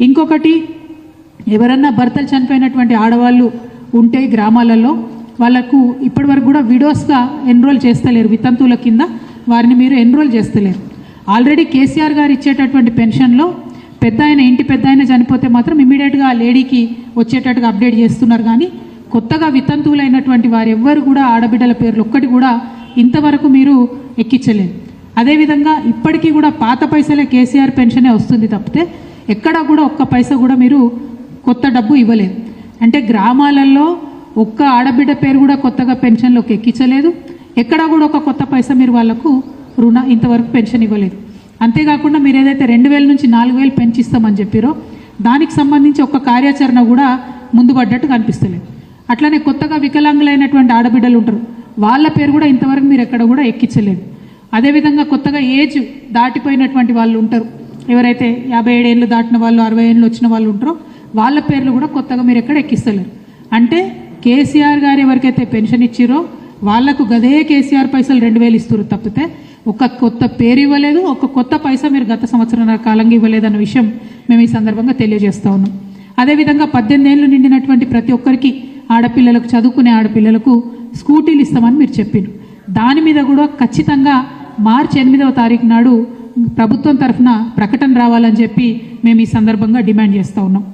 ఇంకొకటి ఎవరన్నా భర్తలు చనిపోయినటువంటి ఆడవాళ్ళు ఉంటే గ్రామాలలో వాళ్ళకు ఇప్పటి వరకు కూడా విడోస్గా ఎన్రోల్ చేస్తలేరు వితంతువుల కింద వారిని మీరు ఎన్రోల్ చేస్తలేరు. ఆల్రెడీ కేసీఆర్ గారు ఇచ్చేటటువంటి పెన్షన్లో పెద్ద ఆయన ఇంటి పెద్ద ఆయన చనిపోతే మాత్రం ఇమీడియట్గా ఆ లేడీకి వచ్చేటట్టుగా అప్డేట్ చేస్తున్నారు. కానీ కొత్తగా వితంతువులైనటువంటి వారు ఎవ్వరు కూడా ఆడబిడ్డల పేర్లు ఒక్కటి కూడా ఇంతవరకు మీరు ఎక్కించలేదు అదేవిధంగా ఇప్పటికీ కూడా పాత పైసలే కేసీఆర్ పెన్షనే వస్తుంది తప్పితే ఎక్కడా కూడా ఒక్క పైసా కూడా మీరు కొత్త డబ్బు ఇవ్వలేదు. అంటే గ్రామాలలో ఒక్క ఆడబిడ్డ పేరు కూడా కొత్తగా పెన్షన్లోకి ఎక్కించలేదు. ఎక్కడా కూడా ఒక కొత్త పైసా మీరు వాళ్ళకు రుణ ఇంతవరకు పెన్షన్ ఇవ్వలేదు. అంతేకాకుండా మీరు ఏదైతే రెండు వేల నుంచి నాలుగు వేలు పెంచిస్తామని చెప్పారో దానికి సంబంధించి ఒక్క కార్యాచరణ కూడా ముందు పడ్డట్టు కనిపిస్తలేదు. అట్లనే కొత్తగా వికలాంగులైనటువంటి ఆడబిడ్డలు ఉంటారు. వాళ్ళ పేరు కూడా ఇంతవరకు మీరు ఎక్కడ కూడా ఎక్కించలేదు. అదేవిధంగా కొత్తగా ఏజ్ దాటిపోయినటువంటి వాళ్ళు ఉంటారు. ఎవరైతే యాభై ఏడేళ్ళు దాటిన వాళ్ళు అరవై ఏళ్ళు వచ్చిన వాళ్ళు ఉంటారో వాళ్ళ పేర్లు కూడా కొత్తగా మీరు ఎక్కడ ఎక్కిస్తలేరు. అంటే కేసీఆర్ గారు ఎవరికైతే పెన్షన్ ఇచ్చిరో వాళ్ళకు గదే కేసీఆర్ పైసలు రెండు వేలు ఇస్తారు తప్పితే ఒక కొత్త పేరు ఇవ్వలేదు ఒక కొత్త పైసా మీరు గత సంవత్సరం కాలంగా ఇవ్వలేదు అన్న విషయం మేము ఈ సందర్భంగా తెలియజేస్తా ఉన్నాం. అదేవిధంగా పద్దెనిమిది ఏళ్ళు నిండినటువంటి ప్రతి ఒక్కరికి ఆడపిల్లలకు చదువుకునే ఆడపిల్లలకు స్కూటీలు ఇస్తామని మీరు చెప్పారు దాని మీద కూడా ఖచ్చితంగా మార్చి ఎనిమిదవ తారీఖు నాడు ప్రభుత్వం తరఫున ప్రకటన రావాలని చెప్పి మేము ఈ సందర్భంగా డిమాండ్ చేస్తూ ఉన్నాం.